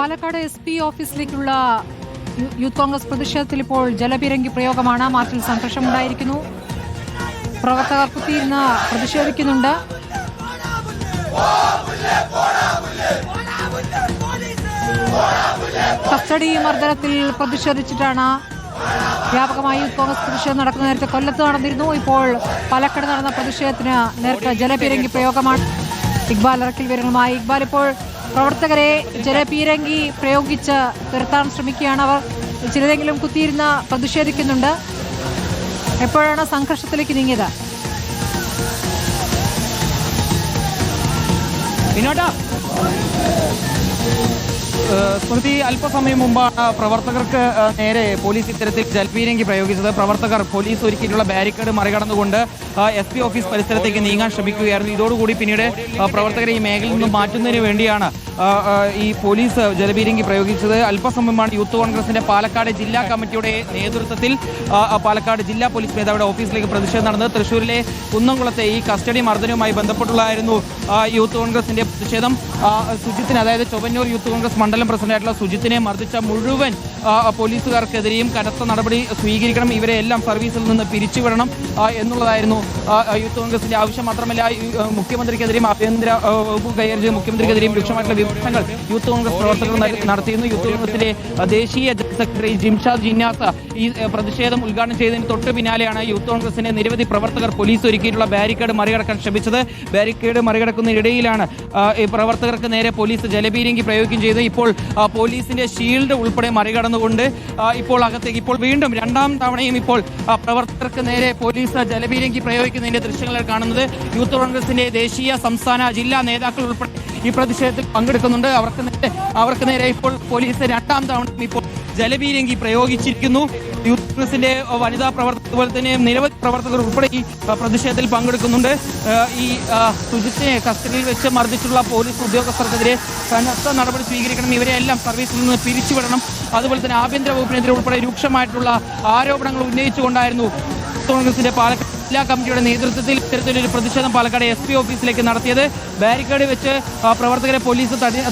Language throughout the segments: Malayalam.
പാലക്കാട് എസ് പി ഓഫീസിലേക്കുള്ള യൂത്ത് കോൺഗ്രസ് പ്രതിഷേധത്തിൽ ഇപ്പോൾ ജലപിരങ്കി പ്രയോഗമാണ്. മാർച്ചിൽ സംഘർഷമുണ്ടായിരിക്കുന്നു. പ്രവർത്തകർ കുത്തിയിരുന്ന് പ്രതിഷേധിക്കുന്നുണ്ട്. കസ്റ്റഡി മർദ്ദനത്തിൽ പ്രതിഷേധിച്ചിട്ടാണ് വ്യാപകമായി യൂത്ത് കോൺഗ്രസ് പ്രതിഷേധം നടക്കുന്ന നേരത്തെ കൊല്ലത്ത് നടന്നിരുന്നു. ഇപ്പോൾ പാലക്കാട് നടന്ന പ്രതിഷേധത്തിന് നേരത്തെ ജലപിരങ്കി പ്രയോഗമാണ്. ഇക്ബാൽ ഇറക്കിൽ വിവരങ്ങളുമായി. ഇക്ബാൽ ഇപ്പോൾ പ്രവർത്തകരെ ജലപീരങ്കി പ്രയോഗിച്ച് തുരത്താൻ ശ്രമിക്കുകയാണ് അവർ. ചിലരെങ്കിലും കുത്തിയിരുന്ന് പ്രതിഷേധിക്കുന്നുണ്ട്. എപ്പോഴാണ് സംഘർഷത്തിലേക്ക് നീങ്ങിയത്? ഏഹ് സ്മൃതി അല്പസമയം മുമ്പാണ് പ്രവർത്തകർക്ക് നേരെ പോലീസ് ഇത്തരത്തിൽ ജൽപീരങ്കി പ്രയോഗിച്ചത്. പ്രവർത്തകർ പോലീസ് ഒരുക്കിയിട്ടുള്ള ബാരിക്കേഡ് മറികടന്നുകൊണ്ട് എസ് പി ഓഫീസ് പരിസരത്തേക്ക് നീങ്ങാൻ ശ്രമിക്കുകയായിരുന്നു. ഇതോടുകൂടി പിന്നീട് പ്രവർത്തകരെ ഈ മേഖലയിൽ നിന്നും മാറ്റുന്നതിന് വേണ്ടിയാണ് ഈ പോലീസ് ജലപീരങ്കി പ്രയോഗിച്ചത്. അല്പസമയമാണ് യൂത്ത് കോൺഗ്രസിന്റെ പാലക്കാട് ജില്ലാ കമ്മിറ്റിയുടെ നേതൃത്വത്തിൽ പാലക്കാട് ജില്ലാ പോലീസ് മേധാവിയുടെ ഓഫീസിലേക്ക് പ്രതിഷേധം നടന്നത്. തൃശൂരിലെ കുന്നംകുളത്തെ ഈ കസ്റ്റഡി മർദ്ദനവുമായി ബന്ധപ്പെട്ടുള്ളതായിരുന്നു യൂത്ത് കോൺഗ്രസിന്റെ പ്രതിഷേധം. സുജിത്തിന് അതായത് ചൊവ്വന്നൂർ യൂത്ത് കോൺഗ്രസ് മണ്ഡലം പ്രസിഡന്റായിട്ടുള്ള സുജിത്തിനെ മർദ്ദിച്ച മുഴുവൻ പോലീസുകാർക്കെതിരെയും കനത്ത നടപടി സ്വീകരിക്കണം. ഇവരെ എല്ലാം സർവീസിൽ നിന്ന് പിരിച്ചുവിടണം എന്നുള്ളതായിരുന്നു യൂത്ത് കോൺഗ്രസിന്റെ ആവശ്യം. മാത്രമല്ല മുഖ്യമന്ത്രിക്കെതിരെയും ആഭ്യന്തര വകുപ്പ് കൈകാര്യം മുഖ്യമന്ത്രിക്കെതിരെയും രൂക്ഷമായിട്ടുള്ള വിമർശനങ്ങൾ യൂത്ത് കോൺഗ്രസ് പ്രവർത്തകർ നട- നടത്തിയിരുന്നു. യൂത്ത് കോൺഗ്രസിന്റെ ദേശീയ സെക്രട്ടറി ജിംഷാദ് ജിന്നാസ് ഈ പ്രതിഷേധം ഉദ്ഘാടനം ചെയ്തതിന് തൊട്ട് പിന്നാലെയാണ് യൂത്ത് കോൺഗ്രസിന്റെ നിരവധി പ്രവർത്തകർ പോലീസ് ഒരുക്കിയിട്ടുള്ള ബാരിക്കേഡ് മറികടക്കാൻ ശ്രമിച്ചത്. ബാരിക്കേഡ് മറികടക്കുന്നതിനിടയിലാണ് ഈ പ്രവർത്തകർക്ക് നേരെ പോലീസ് ജലപീരങ്കി പ്രയോഗിക്കുകയും ചെയ്തത് ഇപ്പോൾ പോലീസിന്റെ ഷീൽഡ് ഉൾപ്പെടെ മറികടന്നുകൊണ്ട് ഇപ്പോൾ അകത്തേക്ക് ഇപ്പോൾ വീണ്ടും രണ്ടാം തവണയും ഇപ്പോൾ പ്രവർത്തകർക്ക് നേരെ പോലീസ് ജലപീരങ്കി പ്രയോഗിക്കുന്നതിന്റെ ദൃശ്യങ്ങളാണ് കാണുന്നത്. യൂത്ത് കോൺഗ്രസിന്റെ ദേശീയ സംസ്ഥാന ജില്ലാ നേതാക്കൾ ഉൾപ്പെടെ ഈ പ്രതിഷേധത്തിൽ പങ്കെടുക്കുന്നുണ്ട്. അവർക്ക് നേരെ അവർക്ക് നേരെ ഇപ്പോൾ പോലീസ് രണ്ടാം തവണയും ഇപ്പോൾ ജലപീരങ്കി പ്രയോഗിച്ചിരിക്കുന്നു. യൂത്ത് കോൺഗ്രസിന്റെ വനിതാ പ്രവർത്തകർ അതുപോലെ തന്നെ നിരവധി പ്രവർത്തകർ ഉൾപ്പെടെ ഈ പ്രതിഷേധത്തിൽ പങ്കെടുക്കുന്നുണ്ട്. ഈ സുജിത്തിനെ കസ്റ്റഡിയിൽ വെച്ച് മർദ്ദിച്ചുള്ള പോലീസ് ഉദ്യോഗസ്ഥർക്കെതിരെ കനത്ത നടപടി സ്വീകരിക്കണം. ഇവരെ എല്ലാം സർവീസിൽ നിന്ന് പിരിച്ചുവിടണം. അതുപോലെ തന്നെ ആഭ്യന്തര വകുപ്പിനെതിരെ ഉൾപ്പെടെ രൂക്ഷമായിട്ടുള്ള ആരോപണങ്ങൾ ഉന്നയിച്ചുകൊണ്ടായിരുന്നു കോൺഗ്രസിന്റെ പാലക്കാട് ജില്ലാ കമ്മിറ്റിയുടെ നേതൃത്വത്തിൽ ഇത്തരത്തിലൊരു പ്രതിഷേധം പാലക്കാട് എസ് പി ഓഫീസിലേക്ക് നടത്തിയത്. ബാരിക്കേഡ് വെച്ച് പ്രവർത്തകരെ പോലീസ് തട-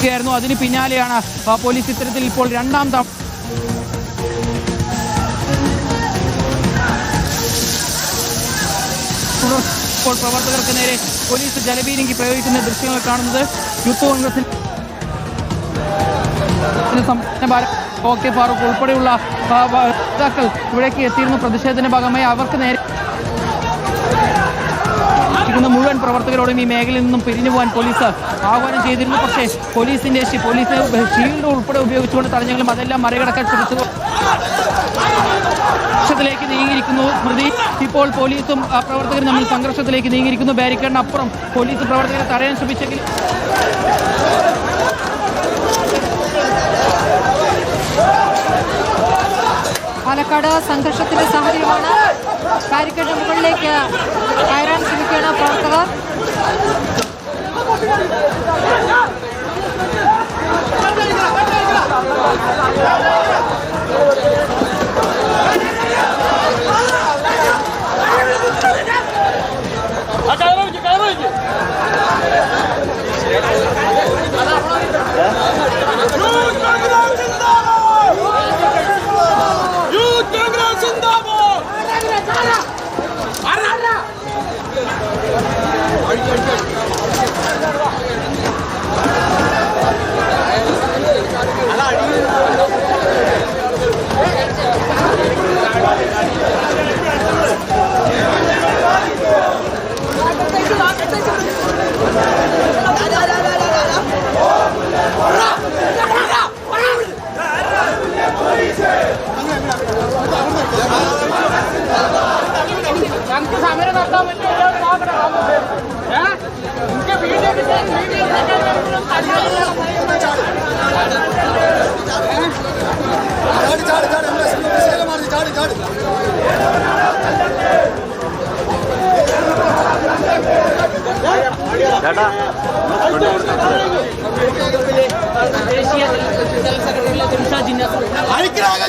തട- ായിരുന്നു അതിന് പിന്നാലെയാണ് പോലീസ് ഇത്തരത്തിൽ ഇപ്പോൾ രണ്ടാം തവണ ഇപ്പോൾ പ്രവർത്തകർക്ക് നേരെ പോലീസ് ജലപീരങ്കി പ്രയോഗിക്കുന്ന ദൃശ്യങ്ങൾ കാണുന്നത് യൂത്ത് കോൺഗ്രസിന് സംസ്ഥാന കെ ഫാറൂഖ് ഉൾപ്പെടെയുള്ള നേതാക്കൾ ഇവിടേക്ക് എത്തിയിരുന്നു. പ്രതിഷേധത്തിന്റെ ഭാഗമായി അവർക്ക് നേരെ ഇരിക്കുന്ന മുഴുവൻ പ്രവർത്തകരോടും ഈ മേഖലയിൽ നിന്നും പിരിഞ്ഞു പോകാൻ പോലീസ് ആഹ്വാനം ചെയ്തിരുന്നു. പക്ഷേ പോലീസിന്റെ ശി- പോലീസ് ഷീൽഡ് ഉൾപ്പെടെ ഉപയോഗിച്ചുകൊണ്ട് തടഞ്ഞെങ്കിലും അതെല്ലാം മറികടക്കാൻ ശ്രമിച്ചു സംഘർഷത്തിലേക്ക് നീങ്ങിയിരിക്കുന്നു സ്മൃതി. ഇപ്പോൾ പോലീസും പ്രവർത്തകരും നമ്മൾ സംഘർഷത്തിലേക്ക് നീങ്ങിയിരിക്കുന്നു. ബാരിക്കേഡിനപ്പുറം പോലീസ് പ്രവർത്തകരെ തടയാൻ ശ്രമിച്ചെങ്കിൽ പാലക്കാട് സംഘർഷത്തിന്റെ സാഹചര്യമാണ് ബാരിക്കേഡ് മുകളിലേക്ക് കയറാൻ ശ്രമിക്കുകയാണ് പ്രവർത്തകർ 对对对。அழிக்கிறாங்க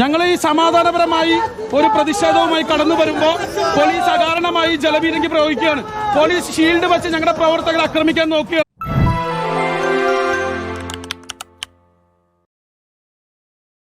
ഞങ്ങൾ ഈ സമാധാനപരമായി ഒരു പ്രതിഷേധവുമായി കടന്നു വരുമ്പോൾ പോലീസ് അകാരണമായി ജലപീരങ്കി പ്രയോഗിക്കുകയാണ്. പോലീസ് ഷീൽഡ് വെച്ച് ഞങ്ങളുടെ പ്രവർത്തകരെ ആക്രമിക്കാൻ നോക്കുകയാണ്.